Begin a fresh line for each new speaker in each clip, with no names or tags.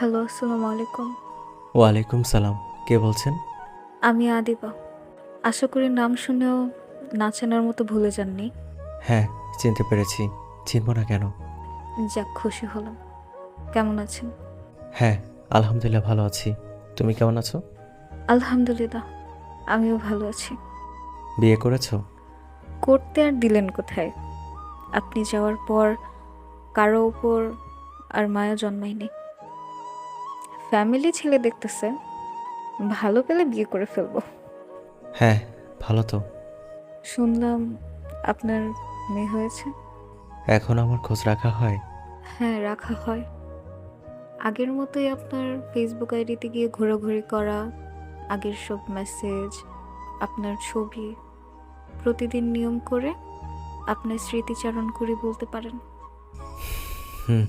Hello আসসালামু আলাইকুম।
ওয়ালাইকুম সালাম। কে বলছেন?
আমি আদিবা। আশা করি নাম শুনেও নাচানোর মতো ভুলে যাননি।
হ্যাঁ চিনতে পেরেছি। চিনব না কেন?
যাক খুশি হলাম। কেমন আছেন?
হ্যাঁ আলহামদুলিল্লাহ ভালো আছি। তুমি কেমন আছো?
আলহামদুলিল্লাহ আমিও ভালো আছি।
বিয়ে করেছ?
করতে আর দিলেন কোথায়? আপনি যাওয়ার পর কারও উপর আর মায়া জন্মায়নি। ফ্যামিলি ছেলে দেখতেছে ভালো পেলে বিয়ে করে ফেলব।
হ্যাঁ ভালো তো।
শুনলাম আপনার মেয়ে হয়েছে।
এখন আমার খোঁজ রাখা হয়?
হ্যাঁ রাখা হয়। আগের মতোই আপনার ফেসবুক আইডিতে গিয়ে ঘোরাঘুরি করা আগের সব মেসেজ আপনার ছবি প্রতিদিন নিয়ম করে আপনার স্মৃতিচারণ করে বলতে পারেন।
হুম।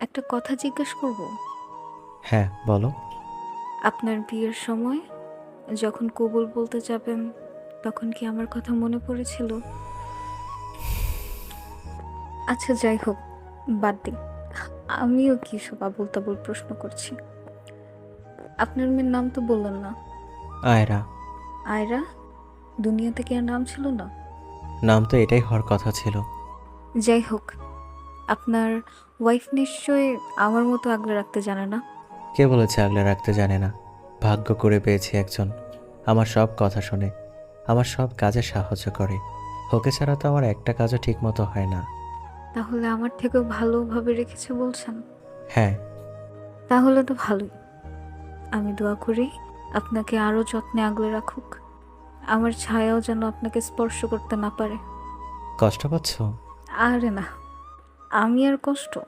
একটা কথা জিজ্ঞেস করব
হ্যাঁ বলো।
আপনার বিয়ের সময় যখন কবুল বলতে যাবেন তখন কি আমার কথা মনে পড়েছিল? আচ্ছা যাই হোক বাদ দিন আমিও কি সব আবুল তাবুল প্রশ্ন করছি? আপনার মেয়ের নাম তো বললেন না।
আয়রা।
আয়রা? দুনিয়াতে কি আর নাম ছিল না?
নাম তো এটাই হওয়ার কথা ছিল।
যাই হোক আপনার ওয়াইফ নিশ্চয়ই আমার মতো আগলে রাখতে জানে না।
কে বলেছে আগলে রাখতে জানে না? ভাগ্য করে পেয়েছি একজন। আমার সব কথা শোনে। আমার সব কাজে সাহায্য করে। ওকে ছাড়া তো আমার একটা কাজও ঠিক মতো হয় না।
তাহলে আমার থেকেও ভালোভাবে রেখেছে বলছেন?
হ্যাঁ।
তাহলে তো ভালোই। আমি দোয়া করি আপনাকে আরও যত্নে আগলে রাখুক। আমার ছায়াও যেন আপনাকে স্পর্শ করতে না পারে।
কষ্ট পাচ্ছ?
আরে না। আমি আর কষ্ট?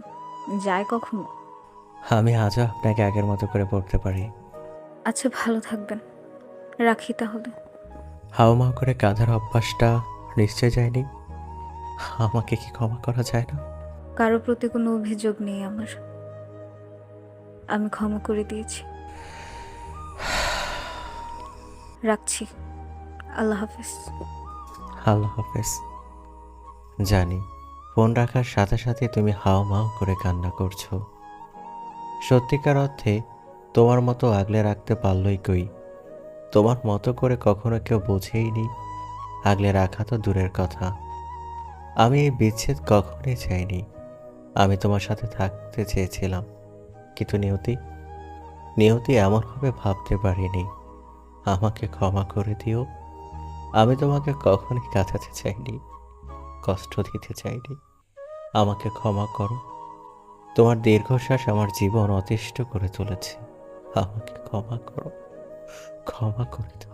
যায় কখনো?
আমি আজও আপনাকে আগের মতো করে পড়তে পারি।
আচ্ছা ভালো থাকবেন। রাখি তাহলে।
হাওমা করে কাঁধার অভ্যাসটা নিশ্চয় যায়নি? আমাকে কি ক্ষমা করা যায় না?
কারও প্রতি কোনো অভিযোগ নেই আমার। আমি ক্ষমা করে দিয়েছি। রাখছি। আল্লাহ হাফেজ।
আল্লাহ হাফেজ। জানি ফোন রাখার সাথে সাথে তুমি হাও মাও করে কান্না করছ। সত্যিকার অর্থে তোমার মতো আগলে রাখতে পারলই কই। তোমার মতো করে কখনো কেউ বোঝেইনি, আগলে রাখা তো দূরের কথা। আমি এই বিচ্ছেদ কখনোই চাইনি। আমি তোমার সাথে থাকতে চেয়েছিলাম, কিন্তু নিয়তি নিয়তি এমনভাবে ভাবতে পারিনি। আমাকে ক্ষমা করে দিও। আমি তোমাকে কখনই কাছাতে চাইনি, কষ্ট দিতে চাইনি। আমাকে ক্ষমা করো। তোমার দীর্ঘশ্বাস আমার জীবন অতিষ্ঠ করে তুলেছে। আমাকে ক্ষমা করো। ক্ষমা করে দাও।